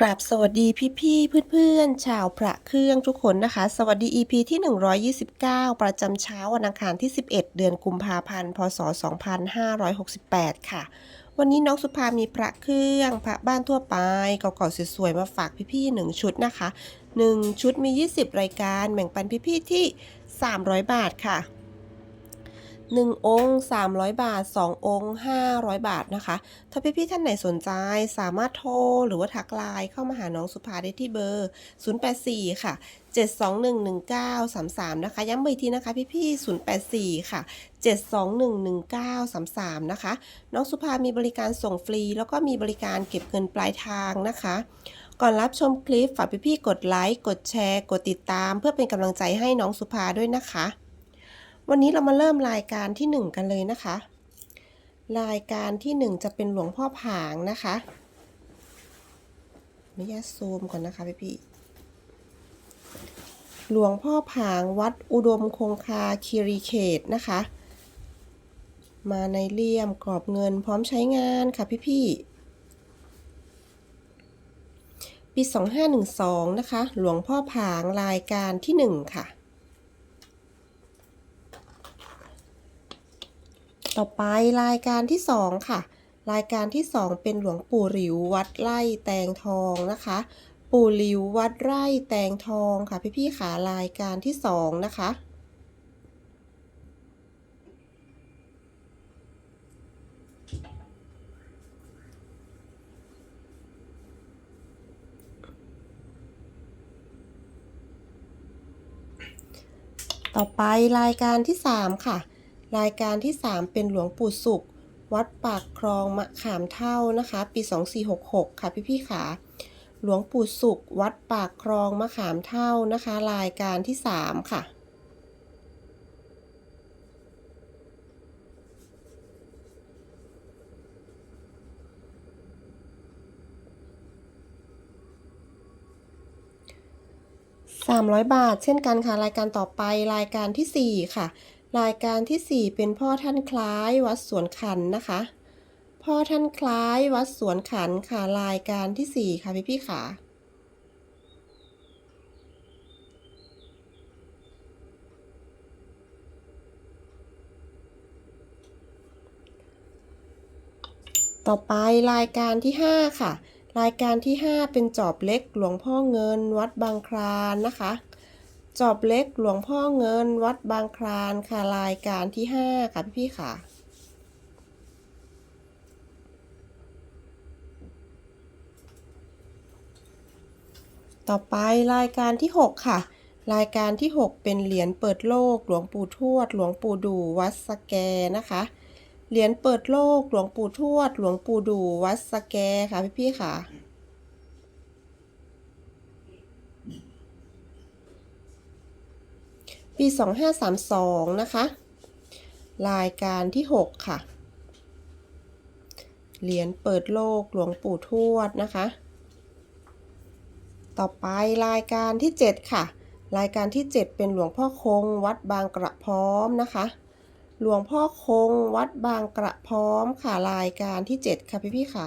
กราบสวัสดีพี่ๆเพื่อนๆ ชาวพระเครื่องทุกคนนะคะ สวัสดี EP ที่ 129 ประจำเช้าวันอังคารที่ 11 เดือนกุมภาพันธ์ พศ 2568 ค่ะ วันนี้น้องสุภามีพระเครื่อง พระบ้านทั่วไปเก่าๆสวยๆ มาฝากพี่ๆ1ชุดนะคะ 1 ชุดมี 20 รายการแบ่งปันพี่ๆที่ 300 บาทค่ะ 1 องค์ 300 บาท 2 องค์ 500 บาทนะคะ ถ้าพี่ๆท่านไหนสนใจสามารถโทรหรือว่าทักไลน์เข้ามาหาน้องสุภาได้ที่เบอร์ 084 ค่ะ 7211933 นะคะ ย้ำอีกทีนะคะพี่ๆ084 ค่ะ 7211933 นะคะ น้องสุภามีบริการส่งฟรี แล้วก็มีบริการเก็บเงินปลายทางนะคะก่อนรับชมคลิปฝากพี่ๆกดไลค์ กดแชร์ กดติดตาม เพื่อเป็นกำลังใจให้น้องสุภาด้วยนะคะ วันนี้เรามาเริ่มรายการที่ 1 กันเลยนะคะ รายการที่ 1 จะเป็นหลวงพ่อผางนะคะไม่ยาซูมก่อนนะคะพี่พี่หลวงพ่อผางวัดอุดมคงคาคีรีเขตนะคะ มาในเลี่ยมกรอบเงินพร้อมใช้งานค่ะพี่พี่ปี 2512 นะคะ หลวงพ่อผางรายการที่ 1 ค่ะ ต่อไปรายการที่ 2 ค่ะ รายการที่ 2 เป็นหลวงปู่หลิววัดไร่แตงทองนะคะ ปู่หลิววัดไร่แตงทองค่ะ พี่ๆขารายการที่ 2 นะคะต่อไปรายการที่ 3 ค่ะ รายการที่ 3 เป็นหลวงปู่สุข วัดปากคลองมะขามเท่านะคะ ปี 2466 ค่ะพี่ๆขาหลวงปู่สุข วัดปากคลองมะขามเท่านะคะ รายการที่ 3 ค่ะ300 บาท เช่นกันค่ะ รายการต่อไปรายการทีสี่4 ค่ะ รายการทีสี่ 4 เป็นพ่อท่านคล้ายวัดสวนขันนะคะ พ่อท่านคล้ายวัดสวนขันค่ะรายการที่ 4 ค่ะพี่พี่ๆค่ะต่อไปรายการที่ 5 ค่ะ รายการที่ 5 เป็นจอบเล็กหลวงพ่อเงินวัดบางคลานนะคะ จอบเล็กหลวงพ่อเงินวัดบางคลานค่ะรายการที่5ค่ะพี่ๆค่ะต่อไปรายการที่ 6 ค่ะ รายการที่ 6 เป็นเหรียญเปิดโลก หลวงปู่ทวด หลวงปู่ดูวัดสแกนะคะ เหรียญเปิดโลก หลวงปู่ทวด หลวงปู่ดูวัดสแกค่ะพี่ๆค่ะ ปี 2532 นะคะ รายการที่ 6 ค่ะ เหรียญเปิดโลกหลวงปู่ทวดนะคะ ต่อไปรายการที่ 7 ค่ะ รายการที่ 7 เป็นหลวงพ่อคง วัดบางกระพร้อมนะคะ หลวงพ่อคง วัดบางกระพร้อมค่ะ รายการที่ 7 ค่ะพี่พี่ๆค่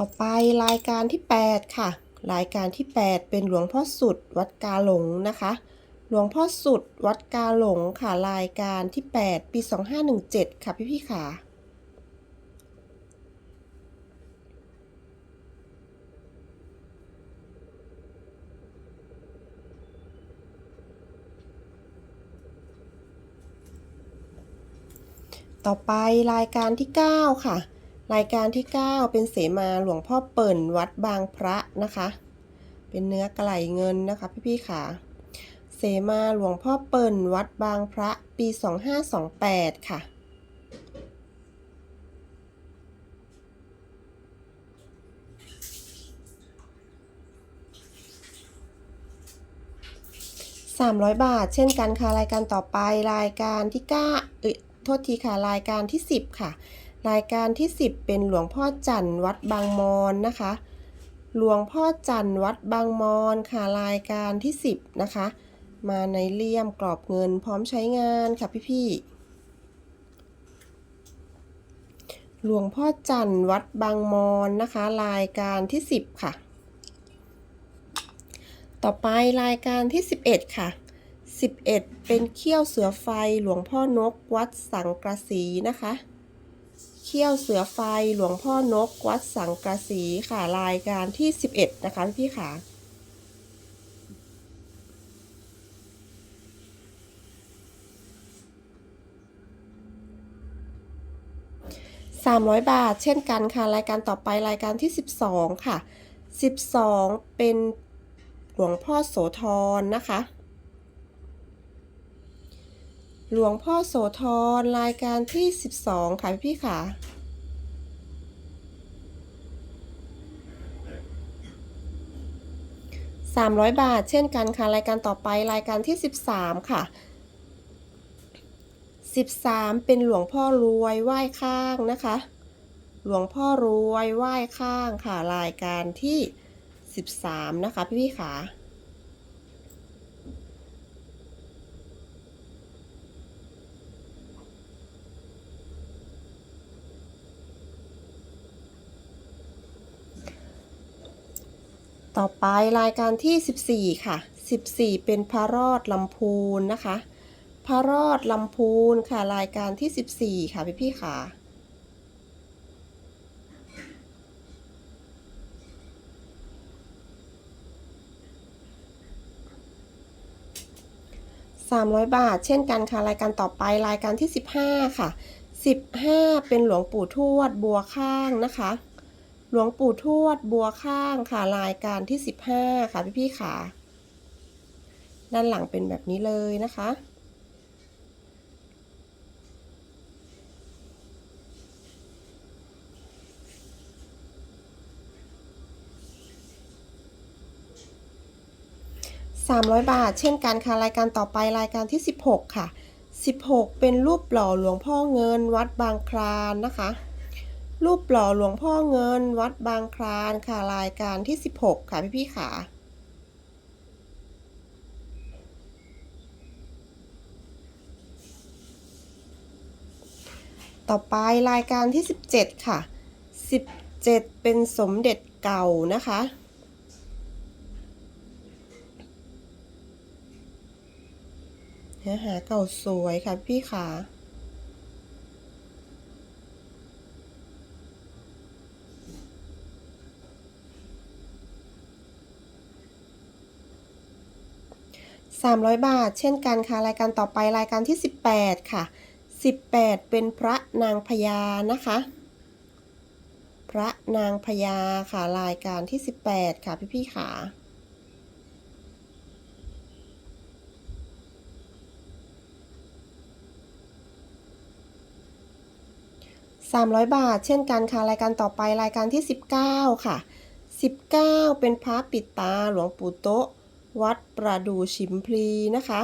ต่อไปรายการที่ 8 ค่ะ รายการที่ 8 เป็นหลวงพ่อสุดวัดกาหลงนะคะ หลวงพ่อสุดวัดกาหลงค่ะ รายการที่ 8 ปี 2517 ค่ะพี่พี่ๆค่ะต่อไปรายการที่ 9 ค่ะ รายการที่ 9 เป็นเสมาหลวงพ่อเปิ่นวัดบางพระนะคะ เป็นเนื้อกระไหลเงินนะคะพี่ๆค่ะ เสมาหลวงพ่อเปิ่นวัดบางพระปี 2528 ค่ะ 300 บาท เช่นกันค่ะ รายการต่อไปรายการที่9เอ้ยโทษทีค่ะ รายการที่ 10 ค่ะ รายการที่ 10 เป็นหลวงพ่อจันทร์วัดบางมอนนะคะ หลวงพ่อจันทร์วัดบางมอนค่ะรายการที่ 10 นะคะ มาในเลี่ยมกรอบเงินพร้อมใช้งานค่ะพี่ๆหลวงพ่อจันทร์วัดบางมอนนะคะ รายการที่ 10 ค่ะ ต่อไปรายการที่ 11 ค่ะ 11 เป็นเขี้ยวเสือไฟหลวงพ่อนกวัดสังกระสีนะคะ เขี้ยวเสือไฟหลวงพ่อนก วัดสังกระสีค่ะรายการที่ 11 นะคะพี่ค่ะ300 บาท เช่นกันค่ะ รายการต่อไปรายการที่ 12 ค่ะ 12 เป็นหลวงพ่อโสธรนะคะ หลวงพ่อโสธรรายการที่ 12 ค่ะ พี่ๆค่ะ 300 บาทเช่นกันค่ะ รายการต่อไปรายการที่ 13 ค่ะ 13 เป็นหลวงพ่อรวยไหว้ข้างนะคะ หลวงพ่อรวยไหว้ข้างค่ะ รายการที่ 13 นะคะ พี่ๆค่ะ ต่อไปรายการที่ 14 ค่ะ 14 เป็นพระรอดลำพูนนะคะ พระรอดลำพูนค่ะ รายการที่ 14 ค่ะพี่พี่ค่ะ 300 บาท เช่นกันค่ะ รายการต่อไปรายการที่ 15 ค่ะ 15 เป็นหลวงปู่ทวดบัวข้างนะคะ หลวงปู่ทวดบัวข้างค่ะรายการที่ 15 ค่ะ พี่ๆค่ะ ด้านหลังเป็นแบบนี้เลยนะคะ 300 บาท เช่นกันค่ะ รายการต่อไปรายการที่ 16 ค่ะ 16 เป็นรูปหล่อหลวงพ่อเงินวัดบางคลานนะคะ รูปหล่อหลวงพ่อเงินวัดบางคลานค่ะรายการที่ 16 ค่ะพี่ๆค่ะต่อไปรายการที่ 17 ค่ะ 17 เป็นสมเด็จเก่านะคะ เนื้อหาเก่าสวยค่ะพี่ค่ะ 300 บาท เช่นกันค่ะ รายการต่อไปรายการที่ 18 ค่ะ 18 เป็นพระนางพญานะคะ พระนางพญาค่ะ รายการที่ 18 ค่ะ พี่ๆค่ะ300 บาท เช่นกันค่ะ รายการต่อไปรายการที่ 19 ค่ะ 19 เป็นพระปิดตาหลวงปู่โตะ วัดประดูชิมพลีนะคะ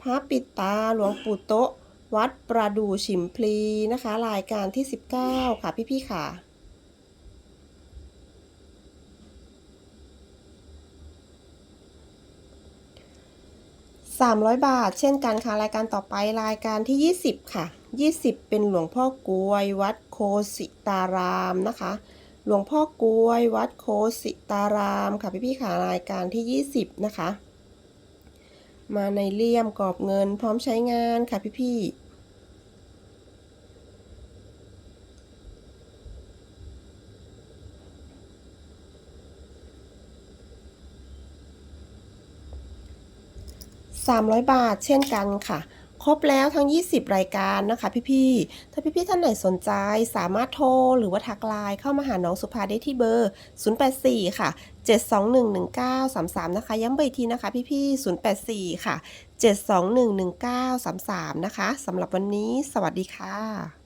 พระปิดตาหลวงปู่โตะวัดประดูชิมพลีนะคะ รายการที่ 19 ค่ะพี่ๆค่ะ300 บาท เช่นกันค่ะ รายการต่อไปรายการที่ 20 ค่ะ 20 เป็นหลวงพ่อกวย วัดโคสิตารามนะคะ หลวงพ่อกลวยวัดโคสิตารามค่ะพี่ๆค่ะรายการที่ 20 นะคะ มาในเลี่ยมกรอบเงินพร้อมใช้งานค่ะพี่ๆ300 บาทเช่นกันค่ะ ครบแล้วทั้ง 20 รายการนะคะ พี่ๆ ถ้าพี่ๆ ท่านไหนสนใจสามารถโทรหรือว่าทักไลน์เข้ามาหาน้องสุภาได้ที่เบอร์ 084 ค่ะ 7211933 นะคะ ย้ำเบอร์อีกทีนะคะ พี่ๆ 084 ค่ะ 7211933 นะคะสำหรับวันนี้ สวัสดีค่ะ